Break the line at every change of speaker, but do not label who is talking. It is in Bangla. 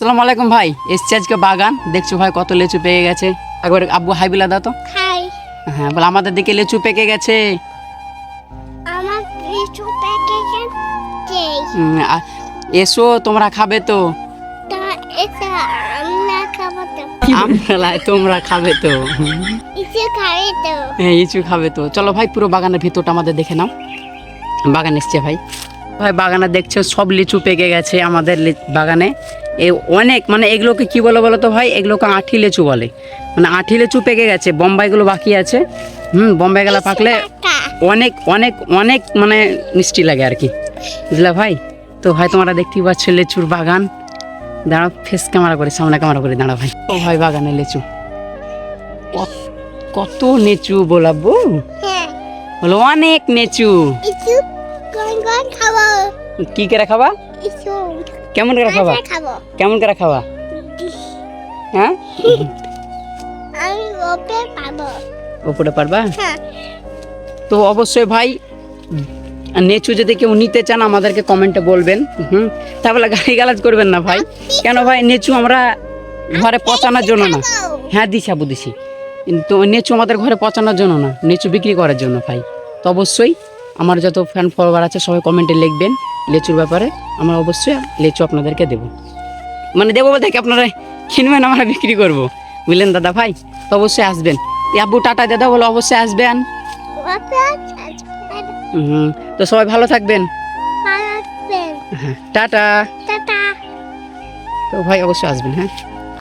আসসালামু আলাইকুম ভাই এসছি আজকে বাগান। দেখছ ভাই কত লেচু পেকে গেছে। একবার আব্বু হাই বিলা দাও তো।
খাই
হ্যাঁ বলে আমাদের দিকে লেচু পেকে গেছে।
আমার চাই
উম, আ- এসো তোমরা খাবে তো। তোমরা খাবে তো। হ্যাঁ লিচু খাবে তো। চলো ভাই পুরো বাগানের ভিতরটা আমাদের দেখে নাও। বাগান এসছে ভাই। ভাই বাগানে দেখছ সব লিচু পেকে গেছে আমাদের বাগানে। এ অনেক মানে এগুলোকে কি বলে বলো তো ভাই? এগুলোকে আঠি লিচু বলে। মানে আঠি লিচু পেকে গেছে বোম্বাইগুলো বাকি আছে। হুম বোম্বাই গেলা পাকলে অনেক অনেক অনেক মানে মিষ্টি লাগে আর কি। বুঝলা ভাই? তো ভাই তোমরা দেখতেই পাচ্ছ লিচুর বাগান। দাঁড়াও ফেস ক্যামেরা করে সামনে ক্যামেরা করে দাঁড়াও ভাই। ও ভাই বাগানে লিচু। কত- কত নেচু বলাবো?
হ্যাঁ।
বলো অনেক নেচু কি করে খাবা? কেমন করে খাবা? কেমন করে খাবা? হ্যাঁ?
আমি ওপে পাবো।
ওপরে পারবা?
হ্যাঁ।
তো অবশ্যই ভাই নেচু যদি কেউ নিতে চান আমাদেরকে কমেন্টে বলবেন। হুম। তাহলে গাড়ি গালাজ করবেন না ভাই। কেন ভাই নেচু আমরা ঘরে পচানোর জন্য না। হ্যাঁ দিছি আবু দিছি। কিন্তু নেচু আমাদের ঘরে পচানোর জন্য না। নেচু বিক্রি করার জন্য ভাই। তো অবশ্যই আমার যত ফ্যান ফলোয়ার আছে সবাই কমেন্টে লিখবেন লেচুর ব্যাপারে। আমরা অবশ্যই লেচু আপনাদেরকে দেবো। মানে দেবো বলতে কি আপনারা কিনবেন আমরা বিক্রি করব। বুঝলেন দাদা ভাই? তো অবশ্যই আসবেন। আব্বু টাটা দাদা বলে অবশ্যই আসবেন। হুম, তো সবাই ভালো থাকবেন। হ্যাঁ টাটা।
টাটা।
তো ভাই অবশ্যই আসবেন হ্যাঁ।